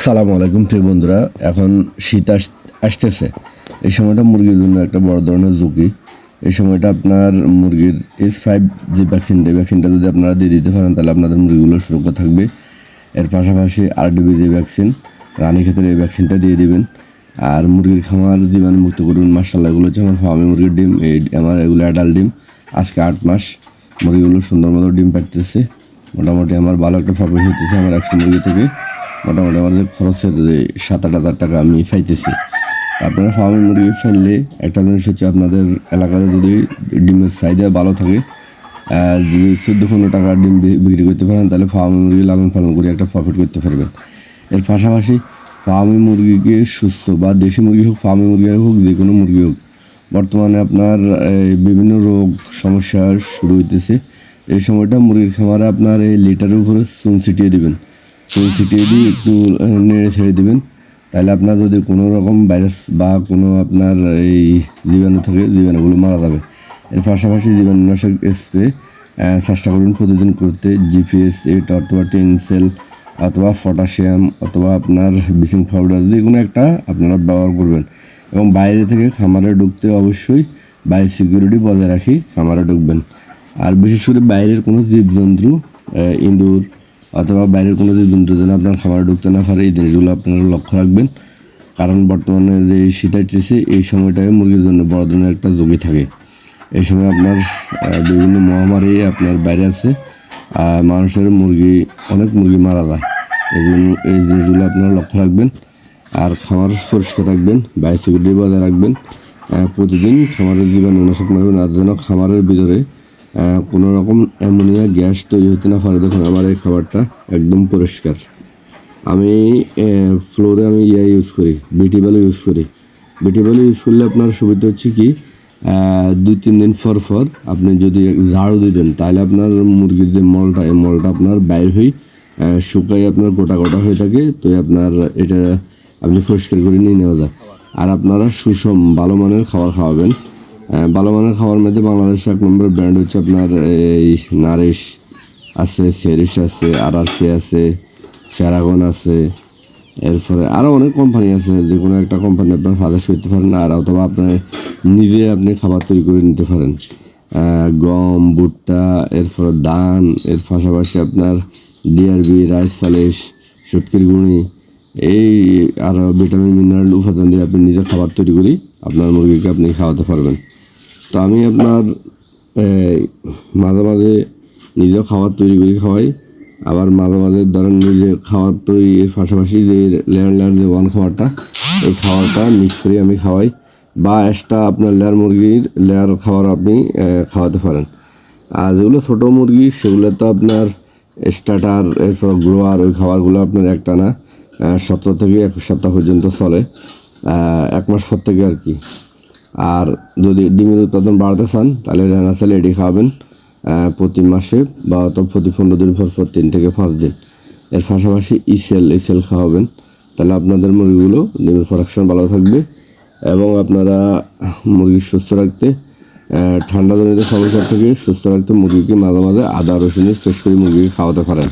আসসালামু আলাইকুম, প্রিয় বন্ধুরা। এখন শীত আস- আসতেছে। এই সময়টা মুরগির জন্য একটা বড় ধরনের ঝুঁকি। এই সময়টা আপনার মুরগির এস ফাইভ যে ভ্যাকসিনটা ভ্যাকসিনটা যদি আপনারা দিয়ে দিতে পারেন, তাহলে আপনাদের মুরগিগুলো সুরক্ষা থাকবে। এর পাশাপাশি আরডিবি যে ভ্যাকসিন রানী ক্ষেত্রে এই ভ্যাকসিনটা দিয়ে দিবেন। আর মুরগির খামার জীবাণু মুক্ত করুন। মাসাল্লাহ এগুলো হচ্ছে আমার ফার্মি মুরগির ডিম। এই আমার এগুলো অ্যাডাল্ট ডিম। আজকে আট মাস মুরগিগুলো সুন্দর মতো ডিম পাড়তেছে। মোটামুটি আমার ভালো একটা প্রফিট হতেছে আমার একশো মুরগি থেকে। মোটামুটি আমার যে খরচের যে সাত আট হাজার টাকা আমি পাইতেছি। আপনারা ফার্মে মুরগি ফেললে একটা জিনিস হচ্ছে আপনাদের এলাকাতে যদি ডিমের চাহিদা ভালো থাকে যদি চোদ্দ পনেরো টাকা ডিম বিক্রি করতে পারেন, তাহলে ফার্মে মুরগি লালন পালন করে একটা প্রফিট করতে পারবেন। এর পাশাপাশি ফার্মি মুরগিকে সুস্থ বা দেশি মুরগি হোক, ফার্মি মুরগি হোক, যে কোনো মুরগি হোক, বর্তমানে আপনার বিভিন্ন রোগ সমস্যা শুরু হইতেছে। এই সময়টা মুরগির খামারে আপনার এই লিটারের উপরে চুন ছিটিয়ে দিবেন। ছিটিয়ে দিয়ে একটু নেড়ে ছেড়ে দেবেন। তাহলে আপনার যদি কোনো রকম ভাইরাস বা কোনো আপনার এই জীবাণু থাকে, জীবাণুগুলো মারা যাবে। এর পাশাপাশি জীবাণুনাশক স্প্রে চেষ্টা করুন প্রতিদিন করতে। জিপিএস এইট অথবা টেনসেল অথবা পটাশিয়াম অথবা আপনার ব্লিচিং পাউডার যে কোনো একটা আপনারা ব্যবহার করবেন। এবং বাইরে থেকে খামারে ঢুকতে অবশ্যই বাই সিকিউরিটি বজায় রাখি, খামারে ঢুকবেন। আর বিশেষ করে বাইরের কোনো জীবজন্তু ইঁদুর অথবা বাইরের কোনো জীবজন্তু যেন আপনার খামারে ঢুকতে না পারে, এই জিনিসগুলো আপনারা লক্ষ্য রাখবেন। কারণ বর্তমানে যে শীত আসতেছে, এই সময়টায় মুরগির জন্য বড় ধরনের একটা ঝুঁকি থাকে। এই সময় আপনার বিভিন্ন মহামারী আপনার বাইরে আছে, আর মানুষের মুরগি, অনেক মুরগি মারা যায়। এই জন্য এই জিনিসগুলো আপনারা লক্ষ্য রাখবেন। আর খামার পরিষ্কার রাখবেন বায়োসিকিউরিটি বজায় রাখবেন। প্রতিদিন খামারের জীবাণুনাশক মারবেন, আর যেন খামারের ভিতরে কোনো রকম অ্যামোনিয়া গ্যাস তৈরি হতে না পারে। দেখুন, আমার এই খাবারটা একদম পরিষ্কার। আমি ফ্লোরে আমি ইয়া ইউজ করি, বিটি বালু ইউজ করি। বিটি বালু ইউজ করলে আপনার সুবিধা হচ্ছে কি দুই তিন দিন পর পর আপনি যদি ঝাড়ু দিয়ে দেন, তাহলে আপনার মুরগির যে মলটা, এই মলটা আপনার বাইর হয়ে শুকাই আপনার গোটা গোটা হয়ে থাকে, তো আপনার এটা আপনি পরিষ্কার করে নিয়ে নেওয়া যায়। আর আপনারা সুষম, ভালো মানের খাবার খাওয়াবেন। ভালো মানের খাবার মধ্যে বাংলাদেশ এক নম্বর ব্র্যান্ড হচ্ছে আপনার এই নারিশ আছে, সেরিশ আছে আরআরসি আছে প্যারাগন আছে, এরপরে আরও অনেক কোম্পানি আছে, যে কোনো একটা কোম্পানি আপনার সাজেস্ট করতে পারেন, আর অথবা আপনি নিজে আপনি খাবার তৈরি করে নিতে পারেন। গম, ভুট্টা, এরপরে ধান, এর পাশাপাশি আপনার ডিআরবি রাইস পালিশ সুটকির গুঁড়ি, এই আরও ভিটামিন মিনারেল উপাদান দিয়ে আপনি নিজে খাবার তৈরি করি আপনার মুরগিকে আপনি খাওয়াতে পারবেন। তো আমি আপনার মাঝে মাঝে নিজেও খাবার তৈরি করে খাওয়াই, আবার মাঝে মাঝে ধরেন নিজে খাবার তৈরির পাশাপাশি যে লেয়ার লেয়ার যে ওয়ান খাবারটা, এই খাবারটা মিক্স করে আমি খাওয়াই, বা এক্সট্রা আপনার লেয়ার মুরগির লেয়ার খাবার আপনি খাওয়াতে পারেন। আর যেগুলো ছোটো মুরগি, সেগুলো তো আপনার স্টার্টার এরপর গ্রোয়ার ওই খাবারগুলো আপনার একটা না সতেরো থেকে একুশ সপ্তাহ পর্যন্ত চলে এক মাস পর থেকে আর কি। আর যদি ডিমের উৎপাদন বাড়াতে চান তাহলে রেনাসেল এডি খাওয়াবেন প্রতি মাসে বা অত প্রতি পনেরো দিন পর পর তিন থেকে পাঁচ দিন। এর পাশাপাশি ইসেল ইসেল খাওয়াবেন। তাহলে আপনাদের মুরগিগুলো ডিমের প্রোডাকশন ভালো থাকবে এবং আপনারা মুরগি সুস্থ রাখতে আহ, ঠান্ডাজনিত সমস্যা থেকে সুস্থ রাখতে মুরগিকে মাঝে মাঝে আদা রসুনের পেশ করে মুরগিকে খাওয়াতে পারেন।